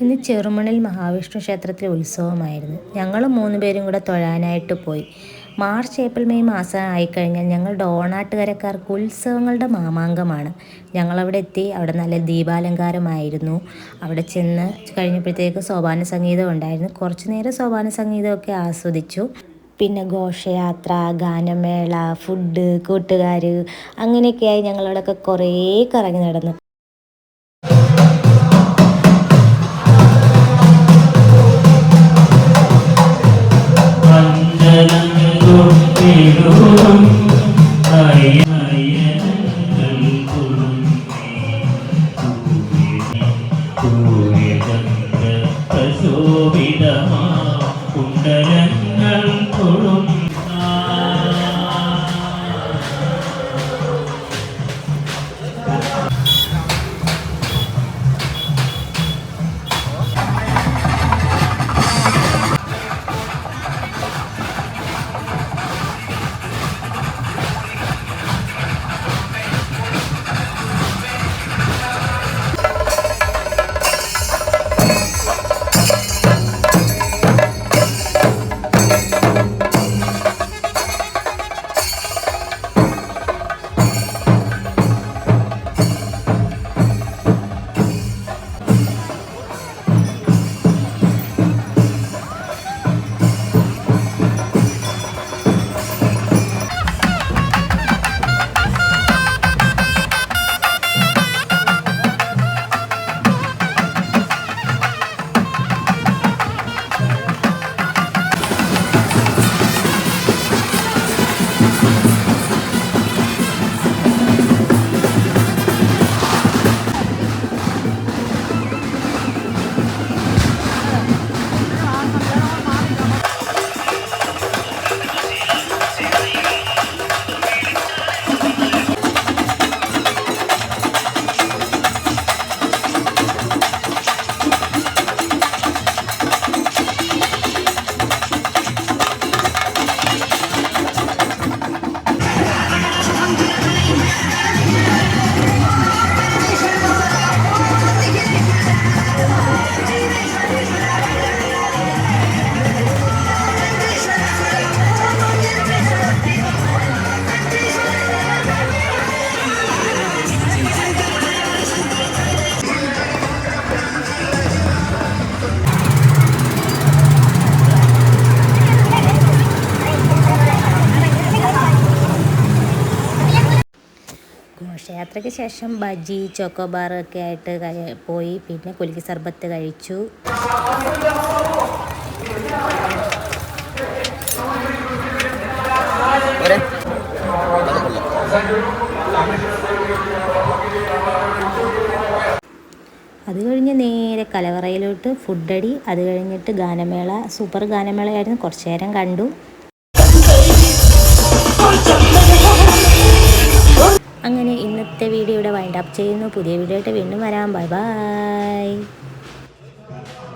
ഇന്ന് ചെറുമണിൽ മഹാവിഷ്ണു ക്ഷേത്രത്തിലെ ഉത്സവമായിരുന്നു. ഞങ്ങൾ മൂന്ന് പേരും കൂടെ തൊഴാനായിട്ട് പോയി. മാർച്ച് ഏപ്രിൽ മെയ് മാസം ആയിക്കഴിഞ്ഞാൽ ഞങ്ങളുടെ ഡോണാട്ടുകരക്കാർക്ക് ഉത്സവങ്ങളുടെ മാമാങ്കമാണ്. ഞങ്ങളവിടെ എത്തി അവിടെ നല്ല ദീപാലങ്കാരമായിരുന്നു. അവിടെ ചെന്ന് കഴിഞ്ഞപ്പോഴത്തേക്ക് സോപാന സംഗീതം ഉണ്ടായിരുന്നു. കുറച്ച് നേരം സോപാന സംഗീതമൊക്കെ ആസ്വദിച്ചു. പിന്നെ ഘോഷയാത്ര ഗാനമേള ഫുഡ് കൂട്ടുകാർ അങ്ങനെയൊക്കെയായി ഞങ്ങളവിടെയൊക്കെ കുറേ കറങ്ങി നടന്നു. പ്രശോഭിതമാ ഘോഷയാത്രയ്ക്ക് ശേഷം ബജി ചോക്കോബാർ ഒക്കെ ആയിട്ട് പോയി. പിന്നെ കുലുക്കി സർബത്ത് കഴിച്ചു. അത് കഴിഞ്ഞ് നേരെ കലവറയിലോട്ട് ഫുഡടി. അത് കഴിഞ്ഞിട്ട് ഗാനമേള. സൂപ്പർ ഗാനമേളയായിരുന്നു. കുറച്ചു നേരം കണ്ടു. ഇന്നത്തെ വീഡിയോ ഇവിടെ വൈൻഡ് അപ്പ് ചെയ്യുന്നു. പുതിയ വീഡിയോ ആയിട്ട് വീണ്ടും വരാം. Bye bye